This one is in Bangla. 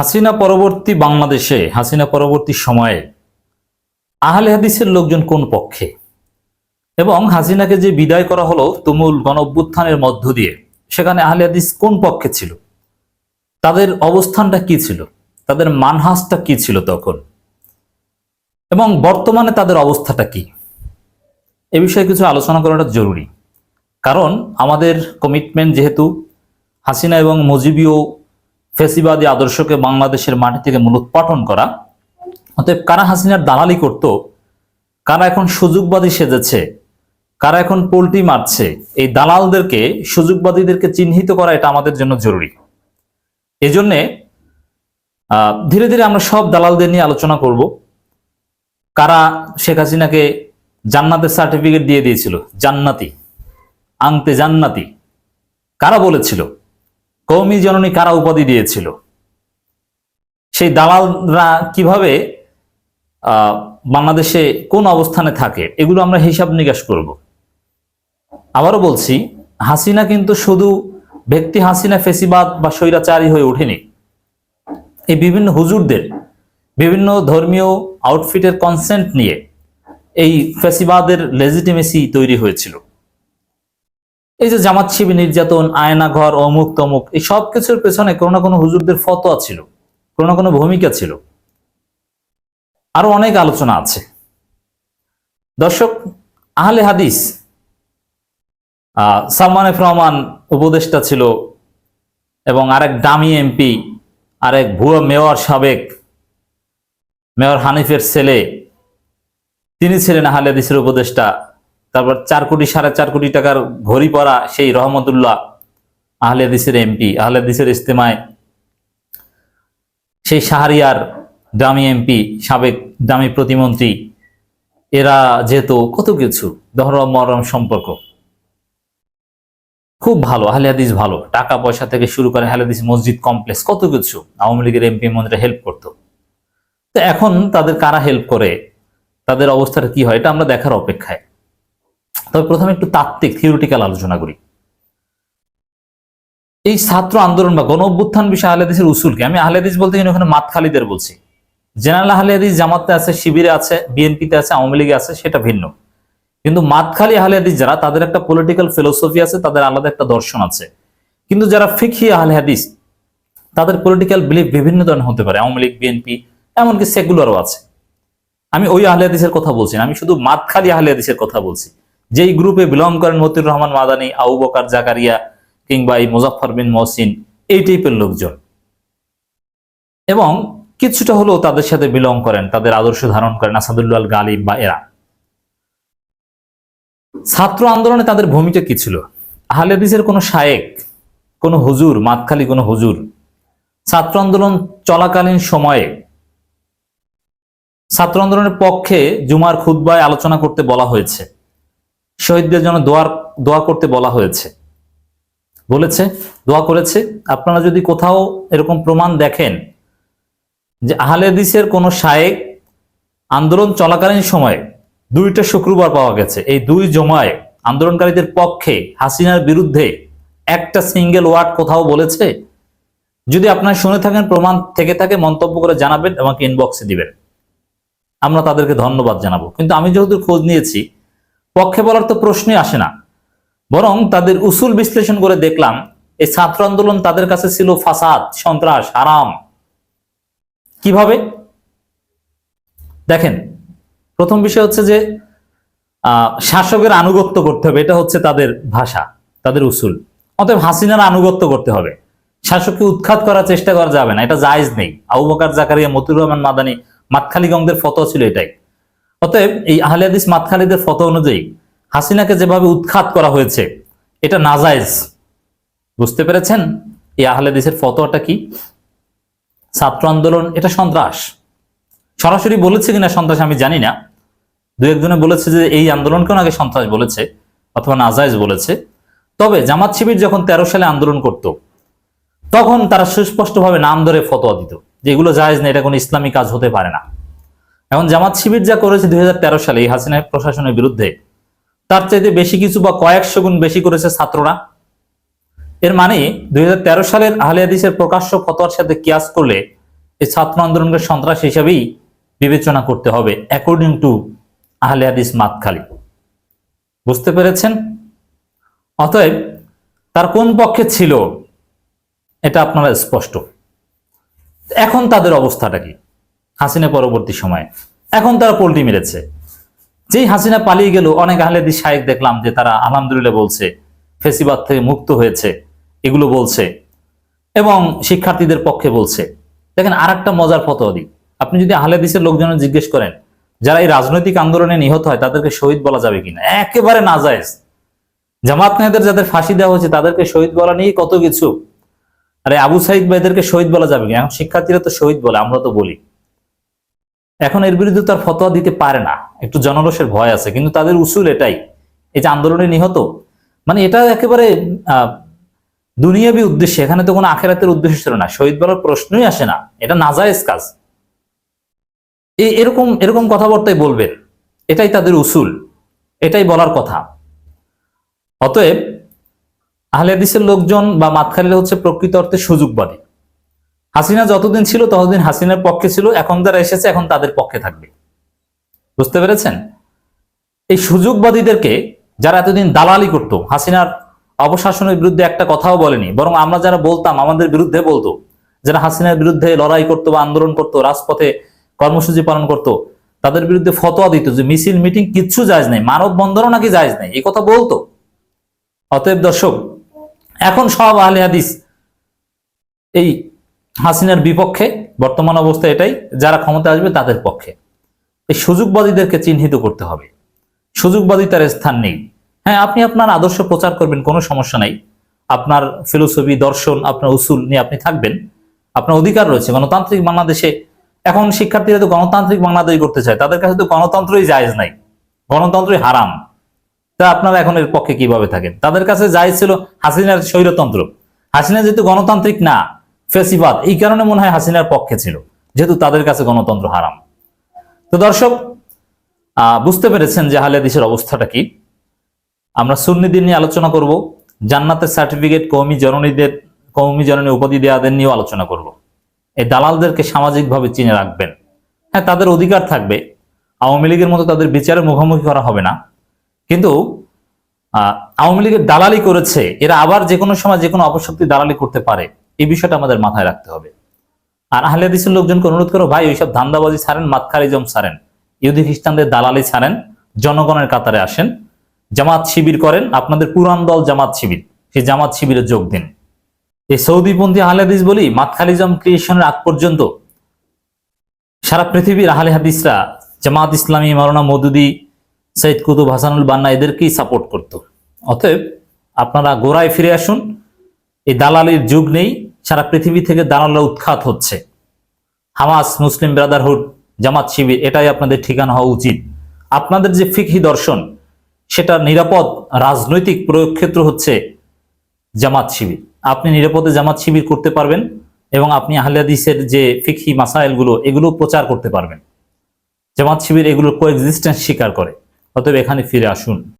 হাসিনা পরবর্তী বাংলাদেশে, হাসিনা পরবর্তী সময়ে আহলে হাদিসের লোকজন কোন পক্ষে? এবং হাসিনাকে যে বিদায় করা হলো তুমুল গণ অভ্যুত্থানের মধ্য দিয়ে, সেখানে আহলে হাদিস কোন পক্ষে ছিল? তাদের অবস্থানটা কি ছিল? তাদের মানহাসটা কি ছিল তখন? এবং বর্তমানে তাদের অবস্থাটা কি? এ বিষয়ে কিছু আলোচনা করাটা জরুরি। কারণ আমাদের কমিটমেন্ট যেহেতু হাসিনা এবং মুজিবীয় ফেসিবাদী আদর্শকে বাংলাদেশের মাটি থেকে মূলোৎপাটন করা। অতএব কারা হাসিনার দালালি করত? কারা এখন সুযোগবাদী সেজেছে? কারা এখন পোল্টি মারছে? এই দালালদেরকে, সুযোগবাদীদেরকে চিহ্নিত করা এটা আমাদের জন্য জরুরি। এজন্যে ধীরে ধীরে আমরা সব দালালদের নিয়ে আলোচনা করব। কারা শেখ হাসিনাকে জান্নাতের সার্টিফিকেট দিয়ে দিয়েছিল? জান্নাতি। আংতে জান্নাতি। কারা বলেছিল? কৌমি জননী কারা উপাধি দিয়েছিল? সেই দালালরা কীভাবে বাংলাদেশে কোন অবস্থানে থাকে, এগুলো আমরা হিসাব নিকাশ করব। আবারও বলছি, হাসিনা কিন্তু শুধু ব্যক্তি হাসিনা, ফেসিবাদ বা স্বৈরাচারী হয়ে ওঠেনি। এই বিভিন্ন হুজুরদের, বিভিন্ন ধর্মীয় আউটফিটের কনসেন্ট নিয়ে এই ফেসিবাদের লেজিটিমেসি তৈরি হয়েছিল। এই যে জামাত শিবির, নির্যাতন আয়না ঘর অমুক তমুক, এই সব কিছুর পেছনে কোনো না কোনো হুজুরদের ফতোয়া ছিল, কোনো না কোনো ভূমিকা ছিল। আরও অনেক আলোচনা আছে। দর্শক, আহলে হাদিস সালমান এফ রহমান উপদেষ্টা ছিল এবং আরেক দামি এমপি, আরেক ভুয়া মেয়র সাবেক মেয়র হানিফের ছেলে, তিনি ছিলেন আহলে হাদিসের উপদেষ্টা। তারপর চার কোটি, সাড়ে চার কোটি টাকার ঘড়ি পরা সেই রহমতুল্লাহ আহলে হাদিসের এমপি আহলে হাদিসের ইস্তেমায় সেই শাহরিয়ার দামি এমপি, সাবেক দামি প্রতিমন্ত্রী, এরা যেহেতু কত কিছু দহরম মরম, সম্পর্ক। খুব ভালো আহলে ভালো। টাকা পয়সা থেকে শুরু করে আহলে মসজিদ কমপ্লেক্স, কত কিছু। আওয়ামী লীগের এমপি মন্ত্রী হেল্প করতো। তো এখন তাদের কারা হেল্প করে? তাদের অবস্থাটা কি হয়? এটা আমরা দেখার অপেক্ষায়। তবে প্রথমে একটু তাত্ত্বিক থিওরিটিক্যাল আলোচনা করি। এই ছাত্র আন্দোলন বা গণ অভ্যুত্থান বিষয়ে আহলেদিসের উসুলকে আমি আহলেদিস বলতে গেলে ওখানে মাতখালিদের বলছি। জেনারেল আহলেদিস জামাতে আছে, শিবিরে আছে, বিএনপিতে আছে, আওয়ামী লীগে আছে, সেটা ভিন্ন। কিন্তু মাতখালি আহলেদিস যারা, তাদের একটা পলিটিক্যাল ফিলোসফি আছে, তাদের আলাদা একটা দর্শন আছে। কিন্তু যারা ফিকি আহলে হাদিস তাদের পলিটিক্যাল বিলিফ বিভিন্ন ধরনের হতে পারে। আওয়ামী লীগ, বিএনপি, এমনকি সেকুলারও আছে। আমি ওই আহলে হাদিসের কথা বলছি না, আমি শুধু মাতখালি আহলে হাদিসের কথা বলছি। যেই গ্রুপে বিলং করেন মতিউর রহমান মাদানি, আবু বকার জাকারিয়া কিংবা এই মুজাফফর বিন মহসিন, এই টাইপের লোকজন। এবং কিছুটা হলেও তাদের সাথে বিলং করেন, তাদের আদর্শ ধারণ করেন আসাদুল্লাহ গালিব বা এরা। ছাত্র আন্দোলনে তাদের ভূমিকা কি ছিল? আহলে হাদিসের কোনো শায়েক, কোনো হুজুর, মাতখালি কোনো হুজুর, ছাত্র আন্দোলন চলাকালীন সময়ে, ছাত্র আন্দোলনের পক্ষে জুমার খুদ্বায় আলোচনা করতে বলা হয়েছে। শহীদদের জন্য দোয়ার দোয়া করতে বলা হয়েছে। বলেছে, দোয়া করেছে, আপনারা যদি কোথাও এরকম প্রমাণ দেখেন যে আহলে হাদিসের কোনো শায়েক আন্দোলন চলাকালীন সময়ে দুইটা শুক্রবার পাওয়া গেছে। এই দুই জমায় আন্দোলনকারীদের পক্ষে হাসিনার বিরুদ্ধে একটা সিঙ্গেল ওয়ার্ড কোথাও বলেছে? যদি আপনারা শুনে থাকেন, প্রমাণ থেকে থাকে, মন্তব্য করে জানাবেন, আমাকে ইনবক্সে দিবেন। আমরা তাদেরকে ধন্যবাদ জানাব। কিন্তু আমি যেহেতু খোঁজ নিয়েছি পক্ষে বলার তো প্রশ্নই আসে না। বরং তাদের উসুল বিশ্লেষণ করে দেখলাম, এই ছাত্র আন্দোলন তাদের কাছে ছিল ফাসাদ, সন্ত্রাস, হারাম। কীভাবে? দেখেন, প্রথম বিষয় হচ্ছে যে শাসকের আনুগত্য করতে হবে, এটা হচ্ছে তাদের ভাষা, তাদের উসুল। অতএব হাসিনার আনুগত্য করতে হবে। শাসককে উৎখাত করার চেষ্টা করা যাবে না, এটা জায়েজ নেই। আবু বকার জাকারিয়া মতুর রহমান মাদানী মাতখালিগঙ্গদের ফটো ছিল এটাই। অতএব এই আহলে হাদিস মাতখালিদের ফটো অনুযায়ী হাসিনাকে যেভাবে উৎখাত করা হয়েছে, এটা নাজায়েজ। বুঝতে পেরেছেন? এই আহলে হাদিসের ফতোয়াটা কি? ছাত্র আন্দোলন, এটা সন্ত্রাস। সরাসরি বলেছে কিনা সন্ত্রাস আমি জানি না। দু একজনে বলেছে যে এই আন্দোলনকেও আগে সন্ত্রাস বলেছে অথবা নাজায়েজ বলেছে। তবে জামাত শিবির যখন তেরো সালে আন্দোলন করত, তখন তারা সুস্পষ্টভাবে নাম ধরে ফতোয়া দিত যে এগুলো জায়েজ না, এটা কোনো ইসলামী কাজ হতে পারে না। এখন জামাত শিবির যা করেছে দুই হাজার তেরো সালে এই হাসিনা প্রশাসনের বিরুদ্ধে, তার চাইতে বেশি কিছু বা কয়েকশো গুণ বেশি করেছে ছাত্ররা। এর মানে দুই হাজার তেরো সালের আহলে হাদিসের প্রকাশ্য ফতোয়ার সাথে কিয়াস করলে এই ছাত্র আন্দোলনকে সন্ত্রাস হিসাবেই বিবেচনা করতে হবে অ্যাকর্ডিং টু আহলে হাদিস মাতখালী। বুঝতে পেরেছেন? অতএব তার কোন পক্ষে ছিল, এটা আপনারা স্পষ্ট। এখন তাদের অবস্থাটা কি? হাসিনা পরবর্তী সময়ে। এখন তারা পোল্টি মেরেছে। যেই হাসিনা পালিয়ে গেল, অনেক আহলেদি শায়েক দেখলাম যে তারা আলহামদুলিল্লাহ বলছে, ফেসিবাদ থেকে মুক্ত হয়েছে, এগুলো বলছে এবং শিক্ষার্থীদের পক্ষে বলছে। দেখেন আর একটা মজার ফতোয়াদি আপনি যদি আহলেদিসের লোকজনের জিজ্ঞেস করেন, যারা এই রাজনৈতিক আন্দোলনে নিহত হয়, তাদেরকে শহীদ বলা যাবে কিনা একেবারে না যায় জামাত নেতাদের যাদের ফাঁসি দেওয়া হয়েছে, তাদেরকে শহীদ বলা নিয়ে কত কিছু? আরে আবু সাইদ ভাইদেরকে শহীদ বলা যাবে কিনা এখন শিক্ষার্থীরা তো শহীদ বলে, আমরা তো বলি। এখন এর বিরুদ্ধে তার ফতোয়া দিতে পারে না। একটু জনরসের ভয় আছে, কিন্তু তাদের উসুল এটাই। এই যে আন্দোলনে নিহত মানে এটা একেবারে দুনিয়াবি উদ্দেশ্যে, এখানে তো কোনো আখেরাতের উদ্দেশ্য ছিল না। শহীদ বলার প্রশ্নই আসে না। এটা নাজায়েজ কাজ। এই এরকম এরকম কথাবার্তাই বলবেন। এটাই তাদের উসুল। এটাই বলার কথা। অতএব আহলে হাদিসের লোকজন বা মাতখালীরা হচ্ছে প্রকৃত অর্থে সুযোগবাদী হাসিনা যতদিন ছিল ততদিন হাসিনার পক্ষে ছিল, এখন যারা এসেছে, এখন তাদের পক্ষে থাকবে। বুঝতে পেরেছেন? এই সুযোগবাদীদেরকে যারা এতদিন দালালি করতো, হাসিনার অবশাসনের বিরুদ্ধে একটা কথাও বলেনি, বরং আমরা যারা বলতাম, আমাদের বিরুদ্ধে বলতো, যারা হাসিনার বিরুদ্ধে লড়াই করতো বা আন্দোলন করতো, রাজপথে কর্মসূচি পালন করতো, তাদের বিরুদ্ধে ফতোয়া দিত যে মিছিল, মিটিং কিচ্ছু জায়জ নাই, মানব বন্ধনও নাকি জায়জ নাই, এই কথা বলতো। অতএব দর্শক, এখন সব আহলে হাদিস এই হাসিনার বিপক্ষে বর্তমান অবস্থা এটাই, যারা ক্ষমতা আসবে তাদের পক্ষে। এই সুযোগবাদীদেরকে চিহ্নিত করতে হবে। সুযোগবাদী তার স্থান নেই। হ্যাঁ আপনি আপনার আদর্শ প্রচার করবেন, কোনো সমস্যা নাই। আপনার ফিলোসফি, দর্শন, আপনার উসুল নিয়ে আপনি থাকবেন। আপনার অধিকার রয়েছে। গণতান্ত্রিক বাংলাদেশে এখন শিক্ষার্থীরা তো গণতান্ত্রিক বাংলাদেশ করতে চায়, তাদের কাছে তো গণতন্ত্রই জায়েজ নাই। গণতন্ত্রই হারাম। তা আপনারা এখন এর পক্ষে কীভাবে থাকেন? তাদের কাছে যাই ছিল হাসিনার স্বৈরতন্ত্র। হাসিনা যেহেতু গণতান্ত্রিক না ফেসিবাদ, এই কারণে মনে হয় হাসিনার পক্ষে ছিল, যেহেতু তাদের কাছে গণতন্ত্র হারাম। তো দর্শক বুঝতে পেরেছেন যে আহলে হাদিসের অবস্থাটা কি। আমরা সুন্নিদের নিয়ে আলোচনা করব, জান্নাতের সার্টিফিকেট কৌমি জননীদের কৌমি জননী উপাধি দেওয়াদের নিয়েও আলোচনা করব। এই দালালদেরকে সামাজিকভাবে চিনে রাখবেন। হ্যাঁ তাদের অধিকার থাকবে, আওয়ামী লীগের মতো তাদের বিচারে মুখোমুখি করা হবে না। কিন্তু আওয়ামী লীগের দালালি করেছে, এরা আবার যে কোনো সময় যে কোনো অপশক্তি দালালি করতে পারে। এই বিষয়টা আমাদের মাথায় রাখতে হবে। আর আহলে হাদিসের লোকজনকে অনুরোধ করো, ভাই, ওইসব ধান্দাবাজি ছাড়েন, মাতখারিজম ছাড়েন। ইহুদি খ্রিস্টানদের দালালি ছাড়েন, জনগণের কাতারে আসেন, জামাত শিবির করেন, আপনাদের পুরান দল জামাত শিবির, সেই জামাত শিবিরে যোগ দিন। এই সৌদিপন্থী আহলে হাদিস বলি মাতখালিজম ক্রিয়েশনের আগ পর্যন্ত সারা পৃথিবীর আহলে হাদিসরা জামাত ইসলামী, মাওলানা মদুদি, সৈয়দ কুতুব হাসানুল বান্না, এদেরকেই সাপোর্ট করত। অতএব আপনারা গোড়ায় ফিরে আসুন, এই দালালির যুগ নেই সারা পৃথিবী থেকে দালালরা উৎখাত হচ্ছে। হামাস, মুসলিম ব্রাদারহুড, জামাত শিবির, এটাই আপনাদের ঠিকানা হওয়া উচিত। আপনাদের যে ফিকহি দর্শন সেটা নিরাপদ রাজনৈতিক প্রয়োগ ক্ষেত্র হচ্ছে জামাত শিবির। আপনি নিরাপদে জামাত শিবির করতে পারবেন এবং আপনি আহলে হাদিসের যে ফিকহি মাসাইলগুলো এগুলো প্রচার করতে পারবেন। জামাত শিবির এগুলোর কোএক্সিস্টেন্স স্বীকার করে। অতএব এখানে ফিরে আসুন।